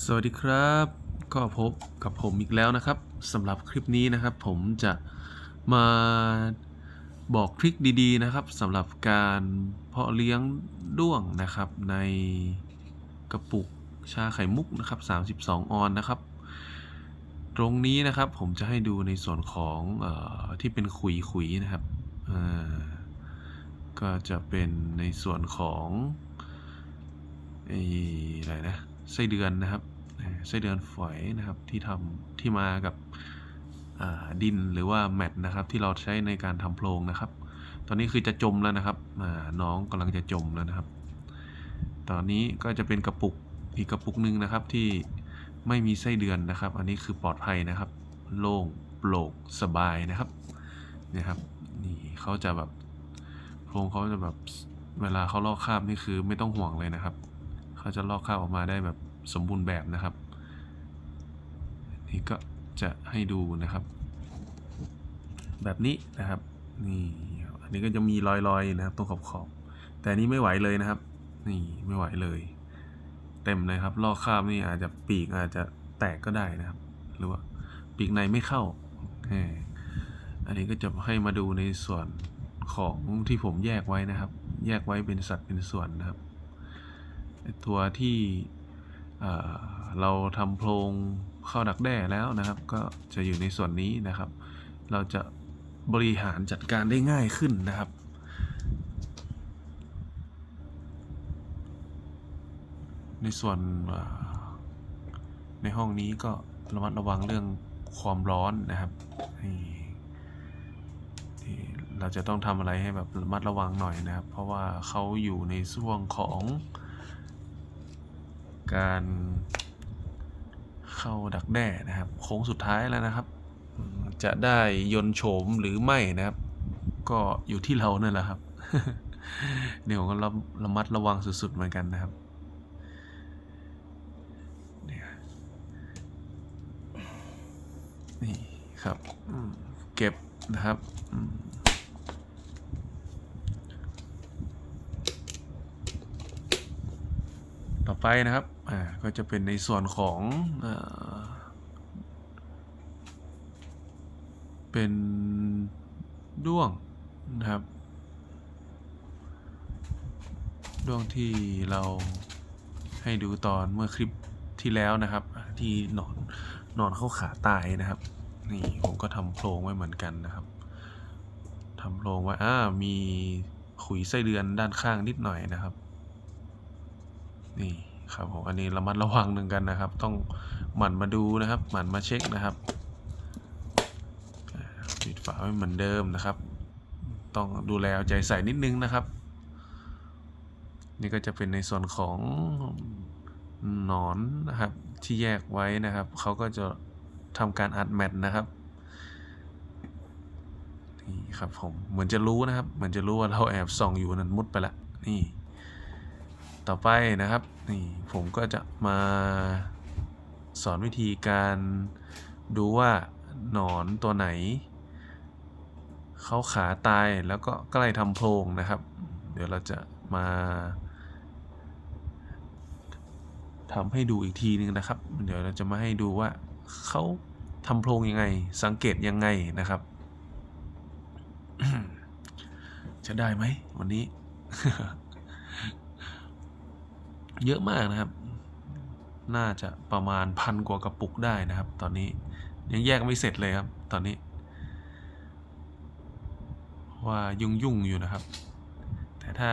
สวัสดีครับ ก็พบกับผมอีกแล้วนะครับสำหรับคลิปนี้นะครับ ผมจะมาบอกทริคดีๆนะครับสำหรับการเพาะเลี้ยงด้วงนะครับ ในกระปุกชาไข่มุกนะครับ 32 ออนนะครับ ตรงนี้นะครับผมจะให้ดูในส่วนของออที่เป็นขุยขุยนะครับก็จะเป็นในส่วนของอะไรนะ ไส้เดือนนะครับอ่าไส้เดือนฝอยนะครับที่ทำที่มากับดินหรือว่าแมทนะครับที่เราใช้ในการทำโพรงนะครับ ตอนนี้คือจะจมแล้วนะครับน้องกำลังจะจมแล้วนะครับ ตอนนี้ก็จะเป็นกระปุกอีกกระปุกหนึ่งนะครับที่ไม่มีไส้เดือนนะครับ อันนี้คือปลอดภัยนะครับ โล่งโปร่งสบายนะครับนี่ครับนี่เขาจะแบบโพรงเขาจะแบบเวลาเขาลอกคาบนี่คือไม่ต้องห่วงเลยนะครับ เขาจะลอกคราบออกมาได้แบบสมบูรณ์แบบนะครับ นี่ก็จะให้ดูนะครับ แบบนี้นะครับนี่อันนี้ก็จะมีรอยๆนะครับตรงขอบขอบๆแต่อันนี้ไม่ไหวเลยนะครับ นี่ไม่ไหวเลย เต็มเลยครับลอกคราบนี่อาจจะปีกอาจจะแตกก็ได้นะครับ หรือว่าปีกในไม่เข้าอันนี้ก็จะให้มาดูในส่วนของที่ผมแยกไว้นะครับ แยกไว้เป็นสัดเป็นส่วนนะครับ ตัวที่เเราทำโพรงเข้าดักแด้แล้วนะครับ ก็จะอยู่ในส่วนนี้นะครับ เราจะบริหารจัดการได้ง่ายขึ้นนะครับ ในส่วนในห้องนี้ก็ระมัดระวังเรื่องความร้อนนะครับที่เราจะต้องทำอะไรให้แบบระมัดระวังหน่อยนะครับ เพราะว่าเขาอยู่ในช่วงของ การเข้าดักแด้นะครับ โค้งสุดท้ายแล้วนะครับ จะได้ยนโฉมหรือไม่นะครับ ก็อยู่ที่เราเนั่นแหละครับเดี๋ยวก็ระระมัดระวังสุดๆเหมือนกันนะครับนี่ครับเก็บนะครับอืมต่อ ไปนะครับ อ่า ก็จะเป็นในส่วนของอ่อเป็นด้วงนะครับ ด้วงที่เราให้ดูตอนเมื่อคลิปที่แล้วนะครับ ที่นอนนอนเข้าขาตายนะครับ นี่ผมก็ทำโพรงไว้เหมือนกันนะครับทำโพรงไว้อ่ามีขุยไส้เดือนด้านข้างนิดหน่อยนะครับ นี่ ครับผมอันนี้ระมัดระวังหนึ่งกันนะครับ ต้องหมั่นมาดูนะครับ หมั่นมาเช็คนะครับปิดฝาไว้เหมือนเดิมนะครับ ต้องดูแลเอาใจใส่นิดนึงนะครับ นี่ก็จะเป็นในส่วนของหนอนนะครับ ที่แยกไว้นะครับเขาก็จะทำการอัดแมทนะครับนี่ครับผมเหมือนจะรู้นะครับ เหมือนจะรู้ว่าเราแอบส่องอยู่นั้นมุดไปละนี่ ต่อไปนะครับนี่ผมก็จะมาสอนวิธีการดูว่าหนอนตัวไหน เขาขาตายแล้วก็ใกล้ทำโพรงนะครับ เดี๋ยวเราจะมาทำให้ดูอีกทีนึงนะครับ เดี๋ยวเราจะมาให้ดูว่าเขาทำโพรงยังไง สังเกตยังไงนะครับ จะได้ไหมวันนี้ เยอะมากนะครับ น่าจะประมาณพันกว่ากระปุกได้นะครับ ตอนนี้ยังแยกไม่เสร็จเลยครับ ตอนนี้ ว่ายุ่งยุ่งๆอยู่นะครับ แต่ถ้า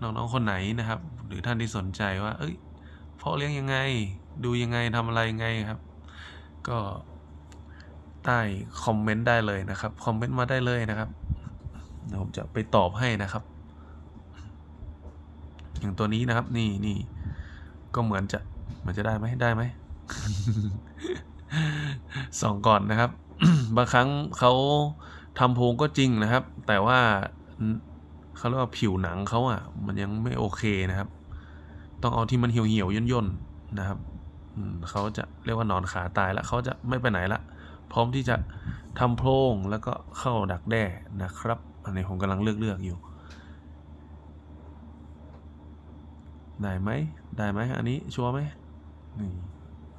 น้องๆคนไหนนะครับ หรือท่านที่สนใจว่า เอ้ยเพาะเลี้ยงยังไง ดูยังไงทำอะไรยังไงครับ ก็ใต้คอมเมนต์ได้เลยนะครับ คอมเมนต์มาได้เลยนะครับผมจะไปตอบให้นะครับ อย่างตัวนี้นะครับ นี่นี่ก็เหมือนจะเหมือนจะได้ไหมได้ไหมส่องก่อนนะครับ บางครั้งเขาทำโพงก็จริงนะครับ แต่ว่าเขาเรียกว่าผิวหนังเขาอะ มันยังไม่โอเคนะครับ ต้องเอาที่มันเหี่ยวเหี่ยวย่นย่นนะครับเขาจะเรียกว่านอนขาตายแล้วเขาจะไม่ไปไหนละ พร้อมที่จะทำโพรงแล้วก็เข้าดักแด้นะครับ อันนี้ผมกำลังเลือกเลือกอยู่ ได้ไหมได้ไหมอันนี้ชัวร์ไหมนี่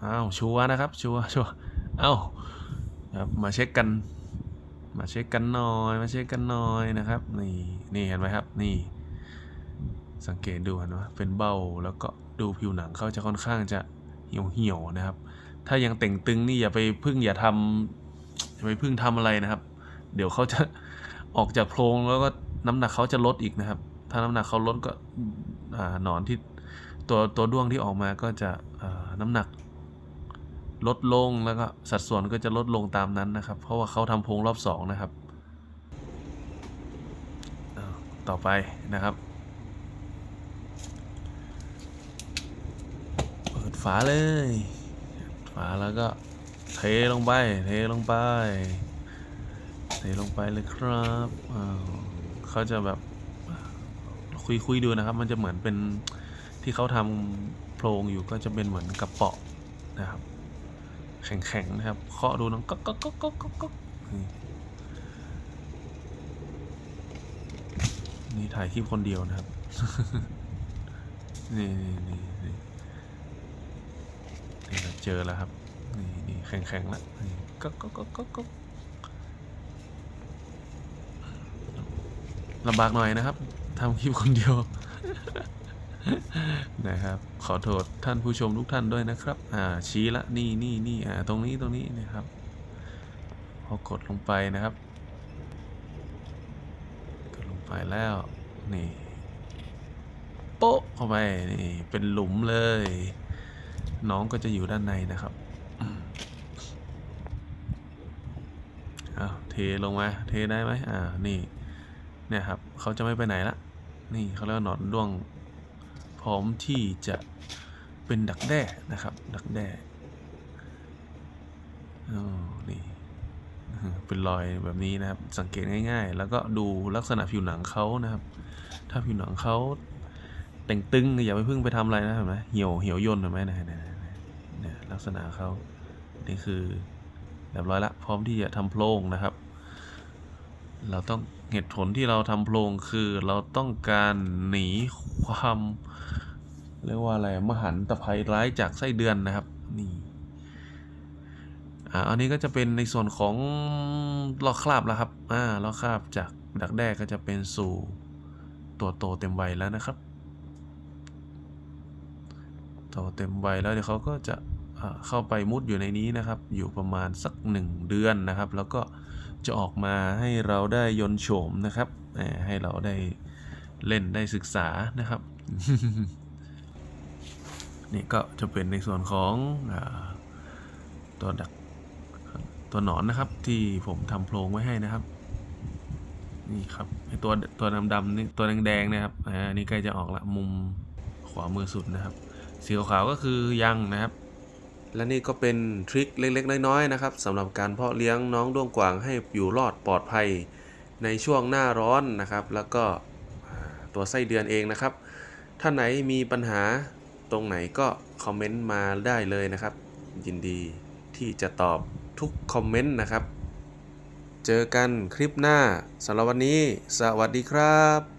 อ้าวชัวร์นะครับชัวร์ชัวร์เอ้าครับมาเช็คกัน มาเช็คกันหน่อยมาเช็คกันหน่อยนะครับนี่นี่เห็นไหมครับนี่ สังเกตดูเห็นไหมเป็นเบ้าแล้วก็ดูผิวหนังเขาจะค่อนข้างจะเหี่ยวเหี่ยวๆนะครับ ถ้ายังเต่งตึงนี่อย่าไปพึ่งอย่าทำอย่าไปพึ่งทำอะไรนะครับ เดี๋ยวเขาจะออกจากโพรงแล้วก็น้ำหนักเขาจะลดอีกนะครับ ถ้าน้ำหนักเขาลดก็ หนอนที่ตัวตัวด้วงที่ออกมาก็จะอ่าน้ำหนักลดลงแล้วก็สัดส่วนก็จะลดลงตามนั้นนะครับ เพราะว่าเขาทำโพรงรอบสองนะครับอ้าวต่อไปนะครับ เปิดฝาเลย ฝาแล้วก็เทลงไป เทลงไป เทลงไปเลยครับอ้าวเขาจะแบบ คุยคุยดูนะครับ มันจะเหมือนเป็นที่เขาทำโพรงอยู่ก็จะเป็นเหมือนกระเปาะนะครับ แข็งๆนะครับเคาะดูน้องก๊กก๊กก๊กก๊กก๊กก๊อกนี่ถ่ายคลิปคนเดียวนะครับ นี่นี่นี่นี่เจอแล้วครับ นี่นี่แข็งๆแล้วนี่ก๊อกก๊อกก๊อกก๊อกก๊อก ลำบากหน่อยนะครับทำคลิปคนเดียว นะครับ ขอโทษท่านผู้ชมทุกท่านด้วยนะครับ อ่า ชี้ละนี่นี่นี่อ่า ตรงนี้ตรงนี้นะครับ พอกดลงไปนะครับ กดลงไปแล้ว นี่โป๊ะเข้าไปนี่เป็นหลุมเลย น้องก็จะอยู่ด้านในนะครับอ้าเทลงมา เทได้ไหมอ่า นี่ เนี่ยครับเขาจะไม่ไปไหนละ นี่เขาเรียกว่าหนอนด้วง พร้อมที่จะเป็นดักแด้นะครับ ดักแด้อ๋อนี่เป็นรอยแบบนี้นะครับ สังเกตง่าย ๆ แล้วก็ดูลักษณะผิวหนังเขานะครับ ถ้าผิวหนังเขาแต่งตึงอย่าไปพิ่งไปทำอะไรนะเห็นไหมเหี่ยวเหี่ยวย่นเห็นไหมเนยเนี่ยเนี่ยเนี่ยลักษณะเขานี่คือเรียบร้อยละ พร้อมที่จะทำโพรงนะครับ เราต้องเหตุผลที่เราทำโพรงคือเราต้องการหนีความเรียกว่าอะไรมหันตภัยร้ายจากไส้เดือนนะครับนี่อ่าอันนี้ก็จะเป็นในส่วนของลอกคราบแล้วครับอ่าลอกคราบจากดักแด้ก็จะเป็นสู่ตัวโตเต็มวัยแล้วนะครับโตเต็มวัยแล้วเดี๋ยวเขาก็จะอ่าเข้าไปมุดอยู่ในนี้นะครับ อยู่ประมาณสักหนึ่งเดือนนะครับ แล้วก็ จะออกมาให้เราได้ยนโฉมนะครับให้เราได้เล่นได้ศึกษานะครับนี่ก็จะเป็นในส่วนของอตัวดักตัวหนอนนะครับที่ผมทำโพรงไว้ให้นะครับ นี่ครับตัวตัวดำๆนี่ตัวแดงๆนะครับอ่าอันนี่ใกล้จะออกละมุมขวามือสุดนะครับ สีขาวๆก็คือยังนะครับ และนี่ก็เป็นทริคเล็กๆ น้อยๆนะครับสำหรับการเพาะเลี้ยงน้องด้วงกวางให้อยู่รอดปลอดภัยในช่วงหน้าร้อนนะครับ แล้วก็ตัวไส้เดือนเองนะครับท่านไหนมีปัญหาตรงไหนก็คอมเมนต์มาได้เลยนะครับ ยินดีที่จะตอบทุกคอมเมนต์นะครับ เจอกันคลิปหน้าสำหรับวันนี้ สวัสดีครับ